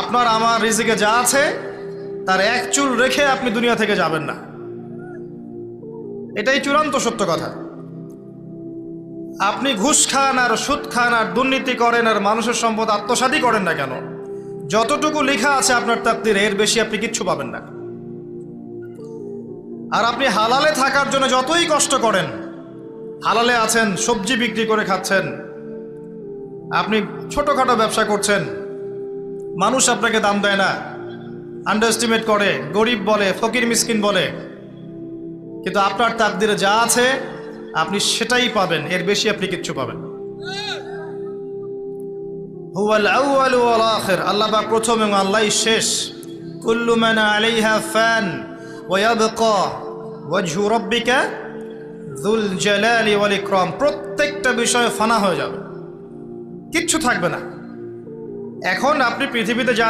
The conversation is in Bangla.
আপনার আমার রিজিকে যা আছে, তার এক চুল রেখে আপনি দুনিয়া থেকে যাবেন না। এটাই চূড়ান্ত সত্য কথা। আপনি ঘুষ খান আর সুদ খান আর দুর্নীতি করেন আর মানুষের সম্পদ আত্মসাতই করেন না কেন? যতটুকু লেখা আছে আপনার তাকদির এর বেশি আপনি কিচ্ছু পাবেন না। আর আপনি হালালে থাকার জন্য যতই কষ্ট করেন, হালালে আছেন, সবজি বিক্রি করে খাচ্ছেন, আপনি ছোটোখাটো ব্যবসা করছেন মানুষ আপনাকে দাম দেয় না। আন্ডারস্টিমেট করে, গরিব বলে, ফকির মিসকিন বলে। কিন্তু আপনার তাকদিরে যা আছে, আপনি সেটাই পাবেন, এর বেশি আপনি কিচ্ছু পাবেন আল্লাহ পাক প্রথম এবং আল্লাহই শেষ। কুল্লু মান আলাইহা ফান ওয়া ইয়াবকা ওয়াজহু রাব্বিকা যুল জালালি ওয়াল প্রত্যেকটা বিষয় ফানা হয়ে যাবে। কিচ্ছু থাকবে না। এখন আপনি পৃথিবীতে যা